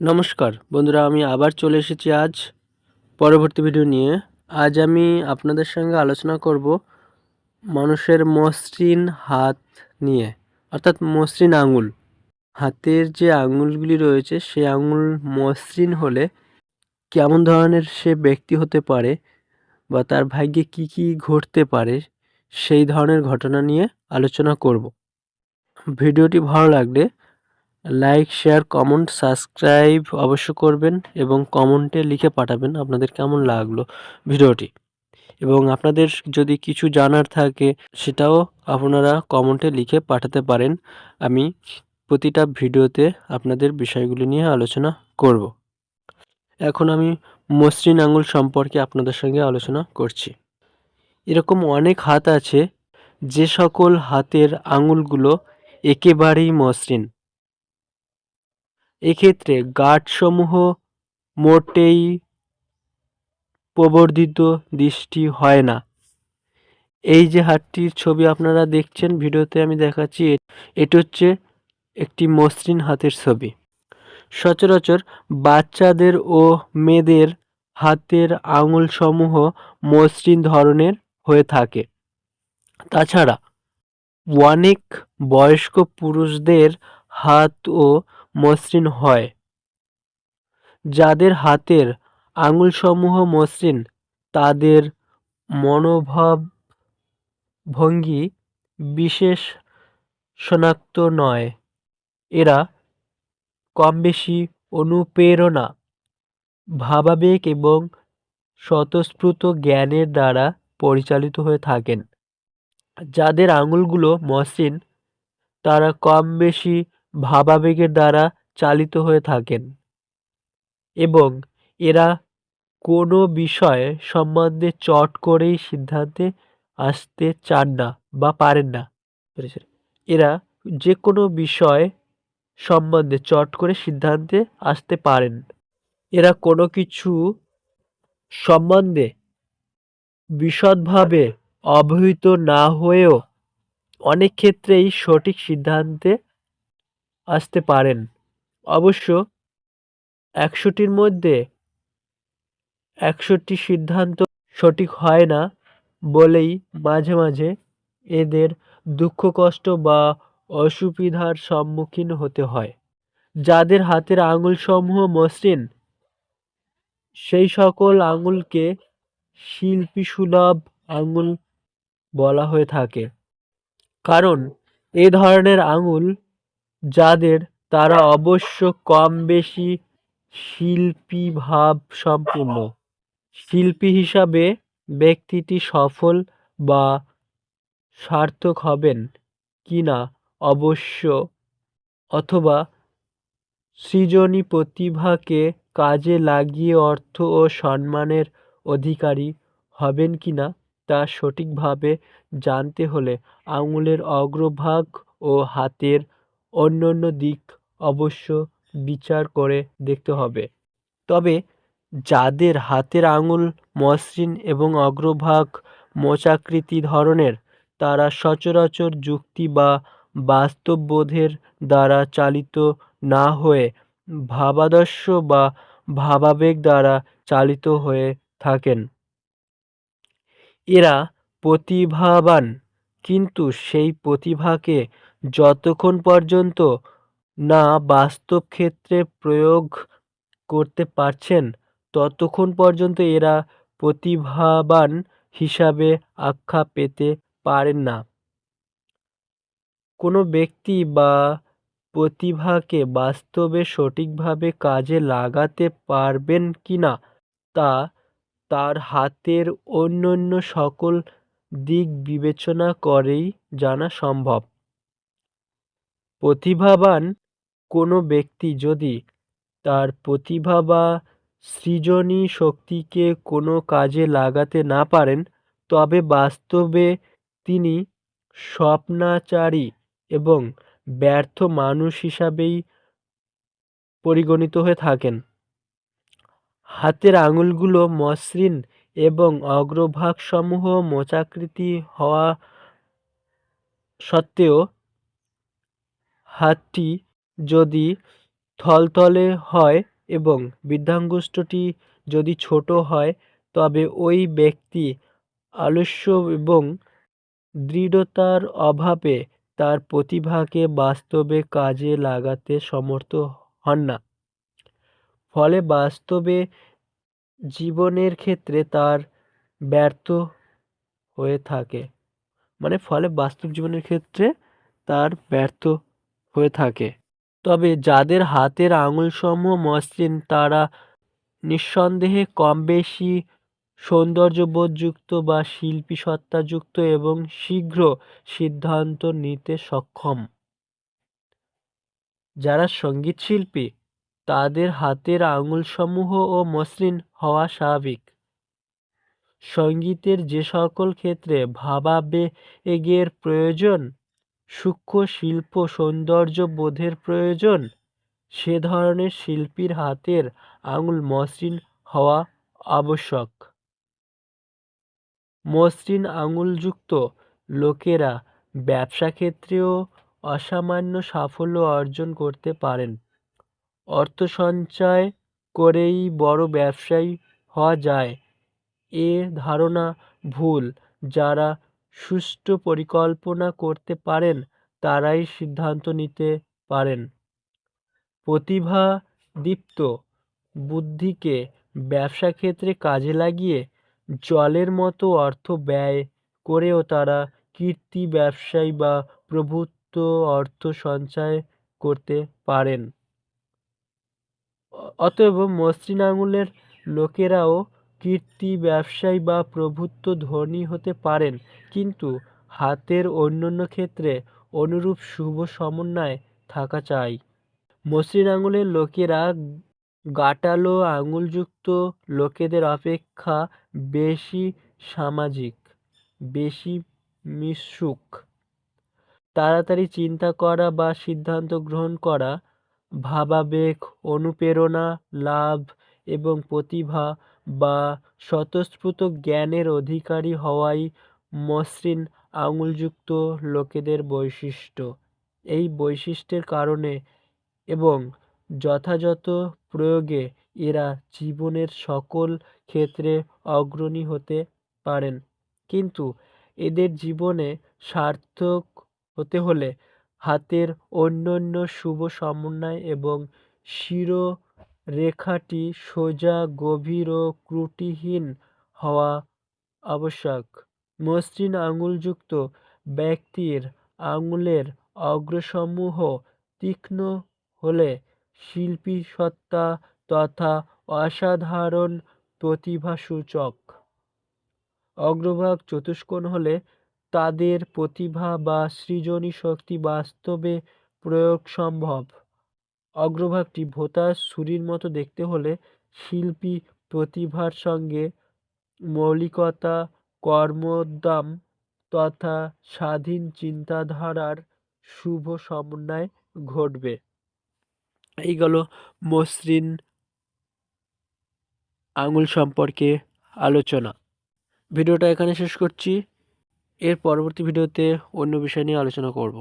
নমস্কার, বন্ধুরা, আমি আবার চলে এসেছি আজ পরবর্তী ভিডিও নিয়ে। আজ আমি আপনাদের সঙ্গে আলোচনা করব মানুষের মসৃণ হাত নিয়ে, অর্থাৎ মসৃণ আঙুল। হাতের যে আঙুলগুলি রয়েছে, সেই আঙুল মসৃণ হলে কেমন ধরনের সে ব্যক্তি হতে পারে বা তার ভাগ্যে কি কি ঘটতে পারে, সেই ধরনের ঘটনা নিয়ে আলোচনা করব। ভিডিওটি ভালো লাগলে লাইক শেয়ার কমেন্ট সাবস্ক্রাইব অবশ্য করবেন এবং কমেন্টে লিখে পাঠাবেন আপনাদের কেমন লাগল ভিডিওটি। এবং আপনাদের যদি কিছু জানার থাকে সেটাও আপনারা কমেন্টে লিখে পাঠাতে পারেন। আমি প্রতিটা ভিডিওতে আপনাদের বিষয়গুলি নিয়ে আলোচনা করব। এখন আমি মসৃণ আঙুল সম্পর্কে আপনাদের সঙ্গে আলোচনা করছি। এরকম অনেক হাত আছে যে সকল হাতের আঙুলগুলো একেবারেই মসৃণ। এক্ষেত্রে গাঁটসমূহ মোটেই প্রবর্ধিত দৃষ্টি হয় না। এই যে হাতটির ছবি আপনারা দেখছেন, ভিডিওতে আমি দেখাচ্ছি এটি হচ্ছে একটি মসৃণ হাতের ছবি। সচরাচর বাচ্চাদের ও মেয়েদের হাতের আঙুলসমূহ মসৃণ ধরনের হয়ে থাকে। তাছাড়া অনেক বয়স্ক পুরুষদের হাতও মসৃণ হয়। যাদের হাতের আঙুলসমূহ মসৃণ, তাদের মনোভাব ভঙ্গি বিশেষ শনাক্ত নয়। এরা কম বেশি অনুপ্রেরণা, ভাবাবেগ এবং স্বতঃস্ফূর্ত জ্ঞানের দ্বারা পরিচালিত হয়ে থাকেন। যাদের আঙুলগুলো মসৃণ, তারা কম বেশি ভাবাবেগের দ্বারা চালিত হয়ে থাকেন এবং এরা কোনো বিষয় সম্বন্ধে চট করেই সিদ্ধান্তে আসতে চান না বা পারেন না। এরা যে কোনো বিষয় সম্বন্ধে চট করে সিদ্ধান্তে আসতে পারেন। এরা কোনো কিছু সম্বন্ধে বিশদভাবে অবহিত না হয়েও অনেক ক্ষেত্রেই সঠিক সিদ্ধান্তে আসতে পারেন। অবশ্য একশোটির মধ্যে একশোটি সিদ্ধান্ত সঠিক হয় না বলেই মাঝে মাঝে এদের দুঃখ, কষ্ট বা অসুবিধার সম্মুখীন হতে হয়। যাদের হাতের আঙুলসমূহ মসৃণ, সেই সকল আঙুলকে শিল্পী সুলভ আঙুল বলা হয়ে থাকে। কারণ এ ধরনের আঙুল যাদের তারা অবশ্য কম বেশি শিল্পী ভাব সম্পূর্ণ। শিল্পী হিসাবে ব্যক্তিটি সফল বা সার্থক হবেন কি না অবশ্য অথবা সৃজনী প্রতিভাকে কাজে লাগিয়ে অর্থ ও সম্মানের অধিকারী হবেন কি না তা সঠিকভাবে জানতে হলে আঙুলের অগ্রভাগ ও হাতের অন্য অন্য দিক অবশ্য বিচার করে দেখতে হবে। তবে যাদের হাতের আঙুল মসৃণ এবং অগ্রভাগ মোচাকৃতি ধরনের, তারা সচরাচর যুক্তি বা বাস্তববোধের দ্বারা চালিত না হয়ে ভাবাদর্শ বা ভাবাবেগ দ্বারা চালিত হয়ে থাকেন। এরা প্রতিভাবান, কিন্তু সেই প্রতিভাকে যতক্ষণ পর্যন্ত না বাস্তব ক্ষেত্রে প্রয়োগ করতে পারছেন, ততক্ষণ পর্যন্ত এরা প্রতিভাবান হিসাবে আখ্যা পেতে পারেন না। কোনো ব্যক্তি বা প্রতিভাকে বাস্তবে সঠিকভাবে কাজে লাগাতে পারবেন কি না, তা তার হাতের অন্য অন্য সকল দিক বিবেচনা করেই জানা সম্ভব। প্রতিভাবান কোনো ব্যক্তি যদি তার প্রতিভা বা সৃজনী শক্তিকে কোনো কাজে লাগাতে না পারেন, তবে বাস্তবে তিনি স্বপ্নাচারী এবং ব্যর্থ মানুষ হিসাবেই পরিগণিত হয়ে থাকেন। হাতের আঙুলগুলো মসৃণ এবং অগ্রভাগসমূহ মোচাকৃতি হওয়া সত্ত্বেও হাতটি যদি থলথলে হয় এবং বৃদ্ধাঙ্গুষ্ঠটি যদি ছোট হয়, তবে ওই ব্যক্তি আলস্য এবং দৃঢ়তার অভাবে তার প্রতিভাকে বাস্তবে কাজে লাগাতে সমর্থ হন না। ফলে বাস্তবে জীবনের ক্ষেত্রে তার ব্যর্থ হয়ে থাকে। মানে ফলে বাস্তব জীবনের ক্ষেত্রে তার ব্যর্থ হয়ে থাকে। তবে যাদের হাতের আঙুলসমূহ মসৃণ, তারা নিঃসন্দেহে কম বেশি সৌন্দর্যবোধযুক্ত বা শিল্পী সত্তাযুক্ত এবং শীঘ্র সিদ্ধান্ত নিতে সক্ষম। যারা সংগীত শিল্পী তাদের হাতের আঙুলসমূহ ও মসৃণ হওয়া স্বাভাবিক। সঙ্গীতের যে সকল ক্ষেত্রে ভাবাবেগের প্রয়োজন সূক্ষ্ম শিল্প সৌন্দর্য বোধের প্রয়োজন? সে ধরনের শিল্পীর হাতের আঙুল মসৃণ হওয়া আবশ্যক। মসৃণ আঙুলযুক্ত লোকেরা ব্যবসা ক্ষেত্রেও অসামান্য সাফল্য অর্জন করতে পারেন। অর্থ সঞ্চয় করেই বড় ব্যবসায়ী হওয়া যায়। এ ধারণা ভুল যারা সুষ্ঠু পরিকল্পনা করতে পারেন, তারাই সিদ্ধান্ত নিতে পারেন। প্রতিভা দীপ্ত, বুদ্ধিকে ব্যবসা ক্ষেত্রে কাজে লাগিয়ে জলের মতো অর্থ ব্যয় করেও তারা কীর্তি ব্যবসায়ী বা প্রভুত্ব অর্থ সঞ্চয় করতে পারেন। অতএব মসৃণ আঙুলের লোকেরাও কীর্তি ব্যবসায়ী বা প্রভুত্ব ধনী হতে পারেন, কিন্তু হাতের অন্যান্য ক্ষেত্রে অনুরূপ শুভ সমন্বয় থাকা চাই। মসৃণ আঙুলের লোকেরা গাটালো আঙুলযুক্ত লোকেদের অপেক্ষা বেশি সামাজিক, বেশি মিশুক তাড়াতাড়ি চিন্তা করা বা সিদ্ধান্ত গ্রহণ করা, ভাবাবেগ, অনুপ্রেরণা, লাভ এবং প্রতিভা বা স্বতঃস্ফূর্ত জ্ঞানের অধিকারী হওয়াই মসৃণ আঙুলযুক্ত লোকেদের বৈশিষ্ট্য। এই বৈশিষ্ট্যের কারণে এবং যথাযথ প্রয়োগে এরা জীবনের সকল ক্ষেত্রে অগ্রণী হতে পারেন। কিন্তু এদের জীবনে সার্থক হতে হলে হাতের অন্যান্য শুভ সমন্বয় এবং শিরোরেখাটি সোজা, গভীর ও ত্রুটিহীন হওয়া আবশ্যক। মসৃণ আঙুলযুক্ত ব্যক্তির আঙুলের অগ্রসমূহ তীক্ষ্ণ হলে শিল্পী সত্তা তথা অসাধারণ প্রতিভাসূচক। অগ্রভাগ চতুষ্কোণ হলে তাদের প্রতিভা বা সৃজনী শক্তি বাস্তবে প্রয়োগ সম্ভব। অগ্রভাগটি ভোঁতা ছুরির মতো দেখতে হলে শিল্পী প্রতিভার সঙ্গে মৌলিকতা, কর্মোদ্যম তথা স্বাধীন চিন্তাধারার শুভ সমন্বয় ঘটবে। এই গেল মসৃণ আঙুল সম্পর্কে আলোচনা। ভিডিওটা এখানে শেষ করছি। এর পরবর্তী ভিডিওতে অন্য বিষয় নিয়ে আলোচনা করব।